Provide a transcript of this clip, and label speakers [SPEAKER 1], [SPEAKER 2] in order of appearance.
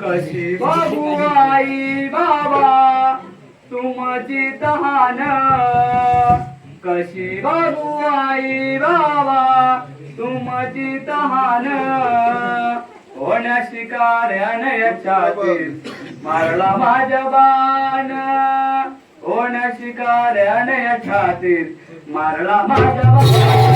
[SPEAKER 1] कशी बाबू आई बाबा तुमची तहान. कशी बाबू आई बाबा तुमची तहान. होण्या शिकाऱ्यान याच्यातील मारला माझ्या बाण. होण्या शिकाऱ्यान याच्यातील मारला माझ्या बाण.